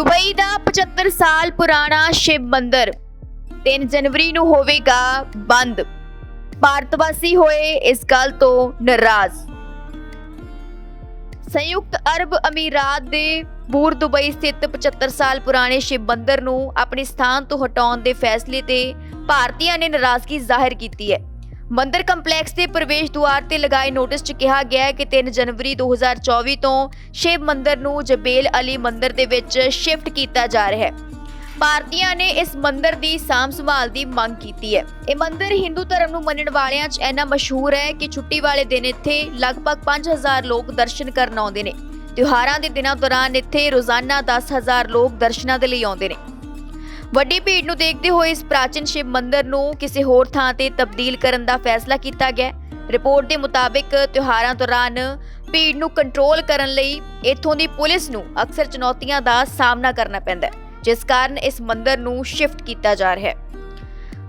Dubai ਦਾ 75 ਸਾਲ ਪੁਰਾਣਾ ਸ਼ਿਵ ਮੰਦਿਰ। 3 ਜਨਵਰੀ ਨੂੰ ਹੋਵੇਗਾ ਬੰਦ। ਭਾਰਤ ਵਾਸੀ ਹੋਏ ਇਸ ਗੱਲ ਤੋਂ ਨਾਰਾਜ਼। ਸੰਯੁਕਤ ਅਰਬ ਅਮੀਰਾਤ ਦੇ ਬੂਰ ਦੁਬਈ ਸਥਿਤ 75 ਸਾਲ ਪੁਰਾਣੇ ਸ਼ਿਵ ਮੰਦਿਰ ਨੂੰ ਆਪਣੇ ਸਥਾਨ ਤੋਂ ਹਟਾਉਣ ਦੇ ਫੈਸਲੇ ਤੇ ਭਾਰਤੀਆਂ ਨੇ ਨਾਰਾਜ਼ਗੀ ਜ਼ਾਹਿਰ ਕੀਤੀ ਹੈ। ਮੰਦਰ ਕੰਪਲੈਕਸ ਦੇ ਪ੍ਰਵੇਸ਼ ਦੁਆਰ ਤੇ ਲਗਾਏ ਨੋਟਿਸ 'ਚ ਕਿਹਾ ਗਿਆ ਹੈ ਕਿ 3 ਜਨਵਰੀ 2024 ਤੋਂ ਸ਼ਿਵ ਮੰਦਰ ਨੂੰ ਜਬੇਲ ਅਲੀ ਮੰਦਰ ਦੇ ਵਿੱਚ ਸ਼ਿਫਟ ਕੀਤਾ ਜਾ ਰਿਹਾ ਹੈ। ਭਾਰਤੀਆਂ ਨੇ ਇਸ ਮੰਦਰ ਦੀ ਸਾਂਭ ਸੰਭਾਲ ਦੀ ਮੰਗ ਕੀਤੀ ਹੈ। ਇਹ ਮੰਦਰ ਹਿੰਦੂ ਧਰਮ ਨੂੰ ਮੰਨਣ ਵਾਲਿਆਂ 'ਚ ਇੰਨਾ ਮਸ਼ਹੂਰ ਹੈ ਕਿ ਛੁੱਟੀ ਵਾਲੇ ਦਿਨ ਇੱਥੇ ਲਗਭਗ 5000 ਲੋਕ ਦਰਸ਼ਨ ਕਰਨ ਆਉਂਦੇ ਨੇ। ਤਿਉਹਾਰਾਂ ਦੇ ਦਿਨਾਂ ਦੌਰਾਨ ਇੱਥੇ ਰੋਜ਼ਾਨਾ 10000 ਲੋਕ ਦਰਸ਼ਨਾਂ ਦੇ ਲਈ ਆਉਂਦੇ ਨੇ। ਵੱਡੀ ਭੀੜ ਨੂੰ ਦੇਖਦੇ ਹੋਏ ਇਸ ਪ੍ਰਾਚੀਨ ਸ਼ਿਵ ਮੰਦਿਰ ਨੂੰ ਕਿਸੇ ਹੋਰ ਥਾਂ ਤੇ ਤਬਦੀਲ ਕਰਨ ਦਾ ਫੈਸਲਾ ਕੀਤਾ ਗਿਆ। ਰਿਪੋਰਟ ਦੇ ਮੁਤਾਬਿਕ ਤਿਉਹਾਰਾਂ ਦੌਰਾਨ ਭੀੜ ਨੂੰ ਕੰਟਰੋਲ ਕਰਨ ਲਈ ਇੱਥੋਂ ਦੀ ਪੁਲਿਸ ਨੂੰ ਅਕਸਰ ਚੁਣੌਤੀਆਂ ਦਾ ਸਾਹਮਣਾ ਕਰਨਾ ਪੈਂਦਾ ਹੈ, ਜਿਸ ਕਾਰਨ ਇਸ ਮੰਦਿਰ ਨੂੰ ਸ਼ਿਫਟ ਕੀਤਾ ਜਾ ਰਿਹਾ ਹੈ।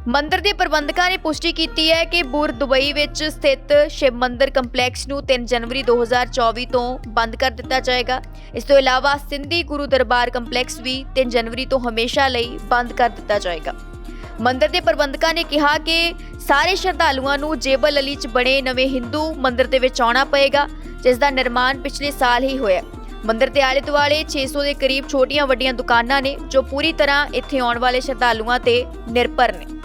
ਮੰਦਰ ਦੇ ਪ੍ਰਬੰਧਕਾਂ ਨੇ ਪੁਸ਼ਟੀ ਕੀਤੀ ਹੈ ਕਿ ਬੁਰ ਦੁਬਈ ਵਿੱਚ ਸਥਿਤ ਸ਼ਿਵ ਮੰਦਰ ਕੰਪਲੈਕਸ ਨੂੰ 3 ਜਨਵਰੀ 2024 ਤੋਂ ਬੰਦ ਕਰ ਦਿੱਤਾ ਜਾਏਗਾ। ਇਸ ਤੋਂ ਇਲਾਵਾ ਸਿੰਧੀ ਗੁਰੂ ਦਰਬਾਰ ਕੰਪਲੈਕਸ ਵੀ 3 ਜਨਵਰੀ ਤੋਂ ਹਮੇਸ਼ਾ ਲਈ ਬੰਦ ਕਰ ਦਿੱਤਾ ਜਾਏਗਾ। ਮੰਦਰ ਦੇ ਪ੍ਰਬੰਧਕਾਂ ਨੇ ਕਿਹਾ ਕਿ ਸਾਰੇ ਸ਼ਰਧਾਲੂਆਂ ਨੂੰ ਜੇਬਲ ਅਲੀ 'ਚ ਬਣੇ ਨਵੇਂ ਹਿੰਦੂ ਮੰਦਰ ਦੇ ਵਿੱਚ ਆਉਣਾ ਪਏਗਾ, ਜਿਸ ਦਾ ਨਿਰਮਾਣ ਪਿਛਲੇ ਸਾਲ ਹੀ ਹੋਇਆ। ਮੰਦਰ ਦੇ ਆਲੇ ਦੁਆਲੇ 600 ਦੇ ਕਰੀਬ ਛੋਟੀਆਂ ਵੱਡੀਆਂ ਦੁਕਾਨਾਂ ਨੇ, ਜੋ ਪੂਰੀ ਤਰ੍ਹਾਂ ਇੱਥੇ ਆਉਣ ਵਾਲੇ ਸ਼ਰਧਾਲੂਆਂ ਤੇ ਨਿਰਭਰ ਨੇ।